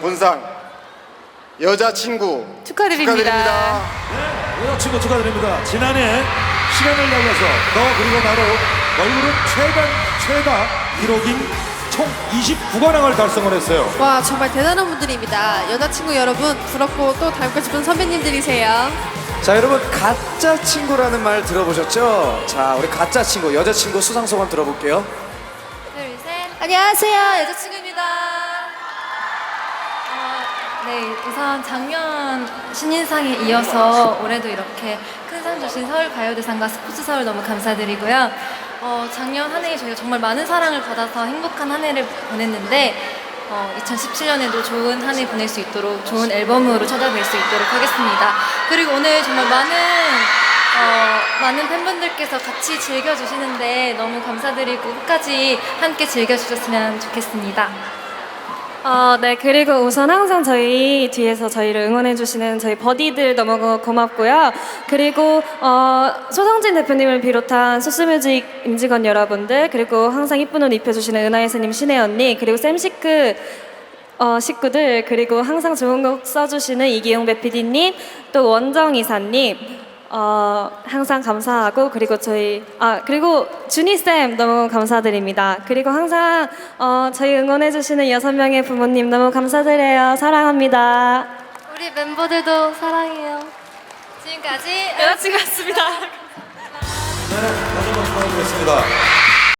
본상 여자친구 축하드립니다. 축하드립니다. 여자친구 축하드립니다. 지난해 시간을 날려서 너 그리고 나로 걸그룹 최단 최다 기록인 총 29관왕을 달성을 했어요. 와 정말 대단한 분들입니다. 여자친구 여러분 부럽고 또 닮고 싶은 선배님들이세요. 자 여러분 가짜 친구라는 말 들어보셨죠? 자 우리 가짜 친구 여자친구 수상 소감 들어볼게요. 둘, 셋. 안녕하세요. 여자친구입니다. 어, 네, 우선 작년 신인상에 이어서 올해도 이렇게 큰 상 주신 서울가요대상과 스포츠서울 너무 감사드리고요. 어, 작년 한 해 저희가 정말 많은 사랑을 받아서 행복한 한 해를 보냈는데 어, 2017년에도 좋은 한 해 보낼 수 있도록 좋은 앨범으로 찾아뵐 수 있도록 하겠습니다. 그리고 오늘 정말 많은 어, 많은 팬분들께서 같이 즐겨주시는데 너무 감사드리고 끝까지 함께 즐겨주셨으면 좋겠습니다. 어, 네, 그리고 우선 항상 저희 뒤에서 저희를 응원해주시는 저희 버디들 너무 고- 고맙고요. 그리고, 어, 소성진 대표님을 비롯한 소스뮤직 임직원 여러분들, 그리고 항상 이쁜 옷 입혀주시는 은하의 스님 신혜 언니, 그리고 샘시크 어, 식구들, 그리고 항상 좋은 곡 써주시는 이기용 배피디님, 또 원정 이사님, 어, 항상 감사하고 그리고 저희 아 그리고 준희 쌤 너무 감사드립니다. 그리고 항상 어, 저희 응원해 주시는 여섯 명의 부모님 너무 감사드려요. 사랑합니다. 우리 멤버들도 사랑해요. 지금까지 여자친구였습니다. 네, 다시 한번 축하드리겠습니다.